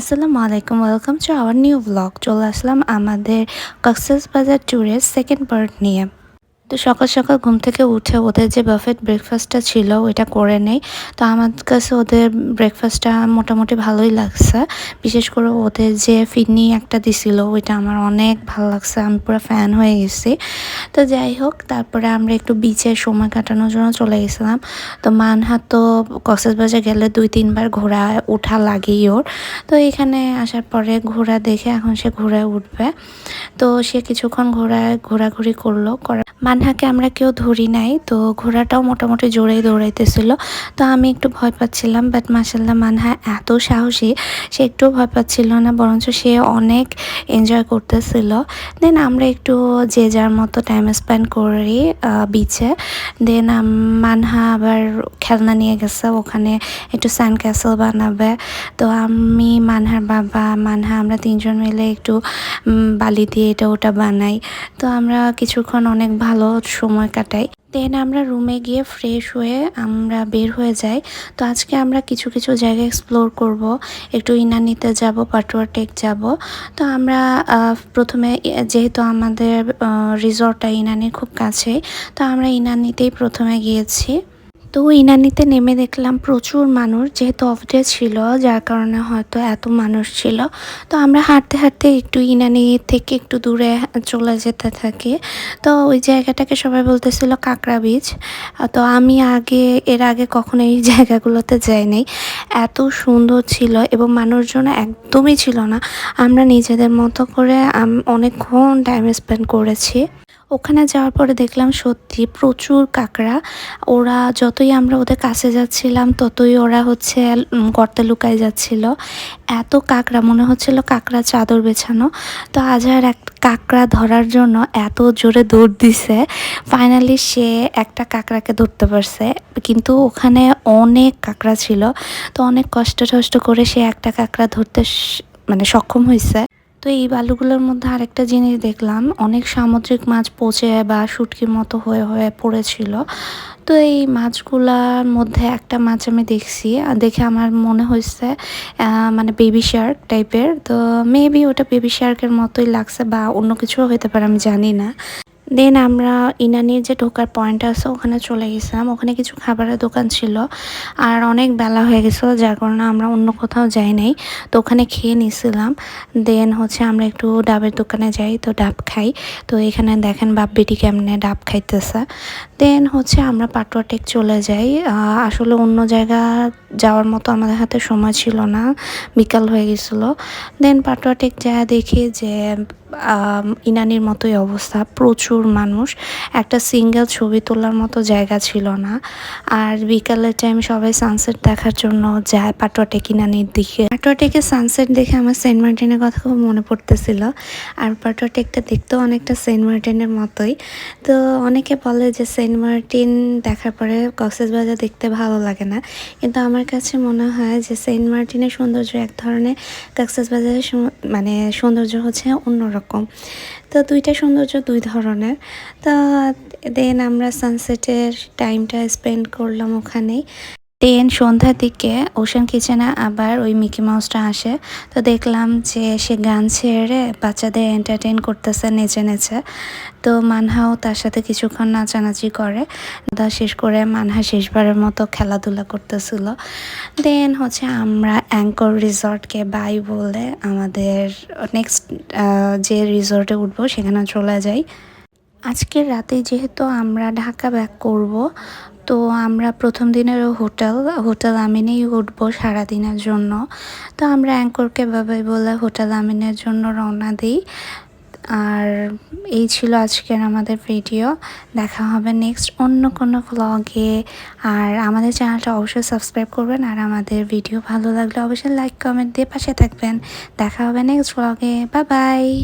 আসসালামু আলাইকুম welcome to our new blog চলে আসলাম আমাদের কক্সেস বাজার ট্যুরের সেকেন্ড পার্ট নিয়ে। তো সকাল সকাল ঘুম থেকে উঠে ওদের যে বাফেট ব্রেকফাস্টটা ছিল, ওইটা করে নেই। তো আমার কাছে ওদের ব্রেকফাস্টটা মোটামুটি ভালোই লাগছে। বিশেষ করে ওদের যে ফিডনি একটা দিছিল, ওইটা আমার অনেক ভালো লাগছে। আমি পুরো ফ্যান হয়ে গেছি। তো যাই হোক, তারপরে আমরা একটু বিচে সময় কাটানোর জন্য চলে গেছিলাম। তো মানহাট তো কক্সবাজার গেলে দুই, তিনবার ঘোড়া ওঠা লাগেই ওর। তো এখানে আসার পরে ঘোড়া দেখে এখন সে ঘোড়ায় উঠবে। তো সে কিছুক্ষণ ঘোড়ায় ঘোরাঘুরি করল করা মানহাকে আমরা কেউ ধরি নাই, তো ঘোড়াটাও মোটামুটি জোরেই দৌড়াইতেছিল। তো আমি একটু ভয় পাচ্ছিলাম বাট মাসাল্লাহ মানহা এত সাহসী, সে একটু ভয় পাচ্ছিল না, বরঞ্চ সে অনেক এনজয় করতেছিল। দেন আমরা একটু যে যার মতো টাইম স্পেন্ড করি বিচে দেন মানহা আবার খেলনা নিয়ে গেছে, ওখানে একটু স্যান্ড ক্যাসেল বানাবে। তো আমি, মানহার বাবা, মানহা, আমরা তিনজন মিলে একটু বালি দিয়ে এটা ওটা বানাই। তো আমরা কিছুক্ষণ অনেক ভালো সময় কাটাই। দেন আমরা রুমে গিয়ে ফ্রেশ হয়ে আমরা বের হয়ে যাই। তো আজকে আমরা কিছু কিছু জায়গা এক্সপ্লোর করব। একটু ইনানিতে যাব, পাটুয়া টেক যাব। তো আমরা প্রথমে যেহেতু আমাদের রিসর্টটা ইনানির খুব কাছে তো আমরা ইনানিতেই প্রথমে গিয়েছি। তো ইনানিতে নেমে দেখলাম প্রচুর মানুষ, যেহেতু অফ ডে ছিল, যার কারণে হয়তো এত মানুষ ছিল। তো আমরা হাঁটতে হাঁটতে একটু ইনানি থেকে একটু দূরে চলে যেতে থাকি। তো ওই জায়গাটাকে সবাই বলতেছিল কাঁকড়া বীচ। তো আমি আগে, এর আগে কখনো এই জায়গাগুলোতে যাইনি। এত সুন্দর ছিল এবং মানুষজন একদমই ছিল না। আমরা নিজেদের মতো করে অনেকক্ষণ টাইম স্পেন্ড করেছি। ওখানে যাওয়ার পরে দেখলাম সত্যি প্রচুর কাঁকড়া। ওরা যতই আমরা ওদের কাছে যাচ্ছিলাম, ততই ওরা হচ্ছে গর্তে লুকায় যাচ্ছিল। এত কাঁকড়া, মনে হচ্ছিল কাঁকড়া চাদর বেছানো। তো আজহার এক কাঁকড়া ধরার জন্য এত জোরে দৌড় দিছে। ফাইনালি সে একটা কাঁকড়াকে ধরতে পারছে। কিন্তু ওখানে অনেক কাঁকড়া ছিল। তো অনেক কষ্ট টষ্ট করে সে একটা কাঁকড়া ধরতে মানে সক্ষম হয়েছে তো এই বালুগুলোর মধ্যে আরেকটা জিনিস দেখলাম, অনেক সামুদ্রিক মাছ পচে বা শুটকির মতো হয়ে হয়ে পড়েছিল। তো এই মাছগুলার মধ্যে একটা মাছ আমি দেখছি দেখে আমার মনে হয়েছে মানে বেবি শার্ক টাইপের তো মেবি ওটা বেবি শার্কের মতোই লাগছে বা অন্য কিছু হতে পারে, আমি জানি না। দেন আমরা ইনানির যে ঢোকার পয়েন্ট আছে, ওখানে চলে গেছিলাম। ওখানে কিছু খাবারের দোকান ছিল আর অনেক বেলা হয়ে গেছিল, যার কারণে আমরা অন্য কোথাও যাই নাই। তো ওখানে খেয়ে নিয়েছিলাম দেন হচ্ছে আমরা একটু ডাবের দোকানে যাই, তো ডাব খাই। তো এখানে দেখেন বাপ বেটি কেমনে ডাব খাইতেছে। দেন হচ্ছে আমরা পাটুয়া টেক চলে যাই। আসলে অন্য জায়গা যাওয়ার মতো আমাদের হাতে সময় ছিল না। বিকাল হয়ে গেছিল। দেন পাটুয়া টেক যা দেখি যে ইনানির মতোই অবস্থা, প্রচুর মানুষ। একটা সিঙ্গেল ছবি তোলার মতো জায়গা ছিল না। আর বিকালের টাইম সবাই সানসেট দেখার জন্য যায় পাটোয়াটেক ইনানির দিকে। পাটোয়াটেকের সানসেট দেখে আমার সেন্ট মার্টিনের কথা খুব মনে পড়তেছিল। আর পাটোয়াটেকটা দেখতেও অনেকটা সেন্ট মার্টিনের মতোই। তো অনেকে বলে যে সেন্ট মার্টিন দেখার পরে বাজার দেখতে ভালো লাগে না। কিন্তু আমার কাছে মনে হয় যে সেন্ট মার্টিনের সৌন্দর্য এক ধরনের বাজারের মানে সৌন্দর্য হচ্ছে অন্যরকম। রকম তো দুইটা সৌন্দর্য দুই ধরনের। তো দেন আমরা সানসেটের টাইমটা স্পেন্ড করলাম ওখানেই। দেন সন্ধ্যার দিকে ওশান কিচেনে আবার ওই মিকি মাউসটা আসে। তো দেখলাম যে সে গান ছেড়ে বাচ্চাদের এন্টারটেন করতেছে নেচে নেচে। তো মানহাও তার সাথে কিছুক্ষণ নাচানাচি করে। দা শেষ করে মানহা শেষবারের মতো খেলাধুলা করতেছিল। দেন হচ্ছে আমরা অ্যাঙ্কর রিসর্টকে বাই বলে আমাদের নেক্সট যে রিসর্টে উঠবো সেখানে চলে যাই। আজকের রাতে যেহেতু আমরা ঢাকা ব্যাক করব, তো আমরা প্রথম দিনের হোটেল হোটেল আমিনেই উঠবো সারাদিনের জন্য। তো আমরা অ্যাঙ্করকে বাবাই বলে হোটেল আমিনের জন্য রওনা দিই। আর এই ছিল আজকের আমাদের ভিডিও। দেখা হবে নেক্সট অন্য কোনো ভ্লগে আর আমাদের চ্যানেলটা অবশ্যই সাবস্ক্রাইব করবেন। আর আমাদের ভিডিও ভালো লাগলে অবশ্যই লাইক কমেন্ট দিয়ে পাশে থাকবেন। দেখা হবে নেক্সট ভ্লগে বাই বাই